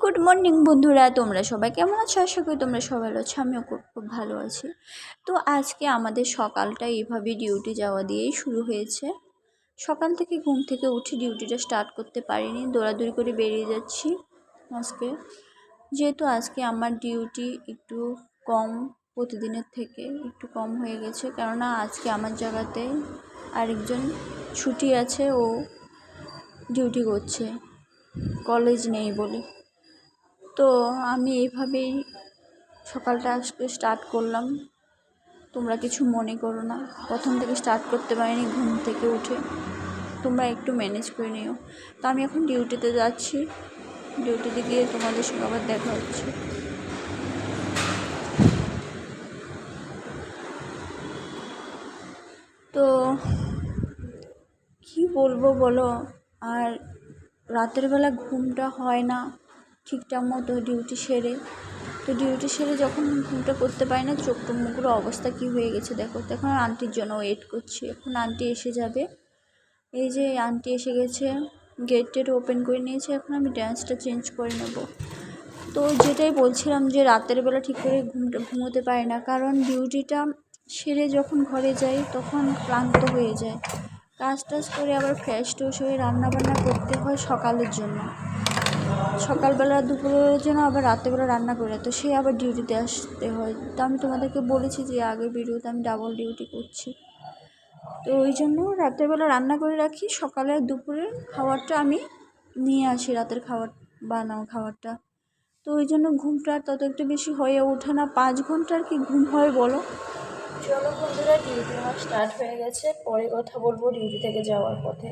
Good morning বন্ধুরা। তোমরা সবাই কেমন আছো? আশা করি তোমরা সবাই আছো। আমিও খুব খুব ভালো আছি। তো আজকে আমাদের সকালটা এইভাবে ডিউটি যাওয়া দিয়েই শুরু হয়েছে। সকাল থেকে ঘুম থেকে উঠে ডিউটিটা স্টার্ট করতে পারিনি। দৌড়াদৌড়ি করে বেরিয়ে যাচ্ছি আজকে। যেহেতু আজকে আমার ডিউটি একটু কম প্রতিদিনের থেকে একটু কম হয়ে গেছে। কেননা আজকে আমার জায়গাতে আরেকজন ছুটি আছে, ও ডিউটি করছে। কলেজ নেই বলে। তো আমি এইভাবেই সকালটা আজকে স্টার্ট করলাম। তোমরা কিছু মনে করো না। প্রথম থেকে স্টার্ট করতে পারিনি ঘুম থেকে উঠে। তোমরা একটু ম্যানেজ করে নিও। তো আমি এখন ডিউটিতে যাচ্ছি। ডিউটিতে গিয়ে তোমাদের সঙ্গে আবার দেখা হচ্ছে। তো কি বলব বলো? আর রাতের বেলা ঘুমটা হয় না। ঠিকঠাক মতো ডিউটি সেরে। তো ডিউটি সেরে যখন ঘুমটা করতে পারি না, চোখ মুখগুলো অবস্থা কী হয়ে গেছে দেখো। তো এখন আন্টির জন্য ওয়েট করছি। এখন আন্টি এসে যাবে। এই যে আন্টি এসে গেছে গেট টেট ওপেন করে নিয়েছে। এখন আমি ড্যান্সটা চেঞ্জ করে নেব। তো যেটাই বলছিলাম যে রাতের বেলা ঠিক করে ঘুমটা, ঘুমোতে পারি না, কারণ ডিউটিটা সেরে যখন ঘরে যাই, তখন ক্লান্ত হয়ে যায়। কাজ টাজ করে আবার ফ্রেশ ট্রেশ হয়ে রান্নাবান্না করতে হয় সকালের জন্য। সকালবেলা দুপুরের জন্য আবার রাত্রেবেলা রান্না করে তো সে আবার ডিউটিতে আসতে হয়। তো আমি তোমাদেরকে বলেছি যে আগের ভিডিওতে আমি ডাবল ডিউটি করছি। তো ওই জন্য রাত্রেবেলা রান্না করে রাখি, সকালে দুপুরের খাবারটা আমি নিয়ে আসি, রাতের খাবার বানাও খাবারটা। তো ওই জন্য ঘুমটা তত একটু বেশি হয়ে ওঠে না, পাঁচ ঘণ্টার কি ঘুম হয় বলো? চলো বন্ধুরা ডিউটি আমার স্টার্ট হয়ে গেছে, পরে কথা বলব ডিউটি থেকে যাওয়ার পথে।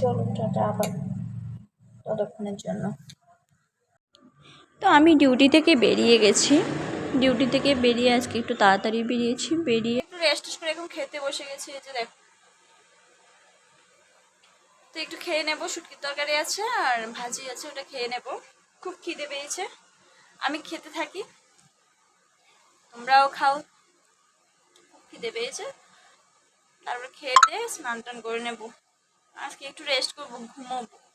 চলো, টাটা আবার। ততক্ষণের জন্য। তো আমি ডিউটি থেকে বেরিয়ে গেছি। ডিউটি থেকে বেরিয়ে আজকে একটু তাড়াতাড়ি বেরিয়েছি, বেরিয়ে একটু রেস্ট করে এখন খেতে বসে গেছি, এই যে দেখ। তো একটু খেয়ে নেব, শুটকির তরকারি আছে আর ভাজি আছে, ওটা খেয়ে নেব। খুব খিদে পেয়েছে। আমি খেতে থাকি। তোমরাও খাও। খুব খিদে পেয়েছে। তারপর খেয়ে দিয়ে স্নান টান করে নেব। আজকে একটু রেস্ট করব, ঘুমোবো।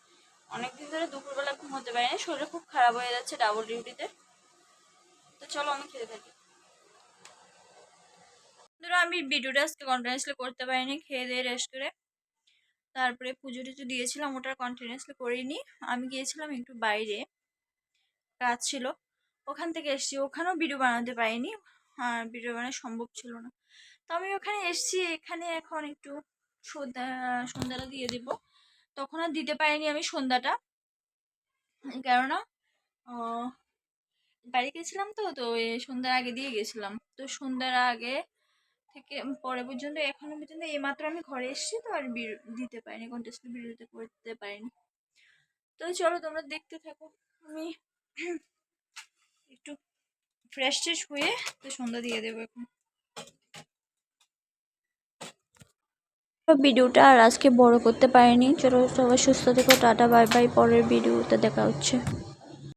অনেকদিন ধরে দুপুরবেলা ঘুমোতে পারিনি শরীর খুব খারাপ হয়ে যাচ্ছে ডাবল ডিউটিতে তো চলো আমি খেতে থাকি। ধরো, আমি ভিডিওটা আজকে কন্টিনিউসলি করতে পারিনি, খেয়ে দিয়ে রেস্ট করে। তারপরে পুজো টুজো দিয়েছিলাম, ওটা কন্টিনিউসলি করিনি। আমি গিয়েছিলাম একটু বাইরে, কাজ ছিল। ওখান থেকে এসছি, ওখানেও ভিডিও বানাতে পারিনি। আর ভিডিও বানানো সম্ভব ছিল না। তো আমি ওখানে এসছি, এখানে এখন একটু সন্ধ্যা সন্ধ্যাটা দিয়ে দেবো। তখন আর দিতে পারিনি আমি সন্ধ্যাটা। কেননা বাড়ি গেছিলাম তো তো সন্ধ্যার আগে দিয়ে গেছিলাম। তো সন্ধ্যার আগে থেকে পরে পর্যন্ত, এখনও পর্যন্ত এইমাত্র আমি ঘরে এসেছি তো আর দিতে পারিনি কন্টেস্টে বিরতি করতে পারিনি। তো চলো তোমরা দেখতে থাকো, আমি একটু ফ্রেশ ট্রেশ হয়ে তো সন্ধ্যা দিয়ে দেবো এখন। ভিডিওটা আর আজকে বড় করতে পারিনি। চলো সবাই সুস্থ থেকো, টাটা, বাই বাই, পরের ভিডিওতে দেখা হচ্ছে।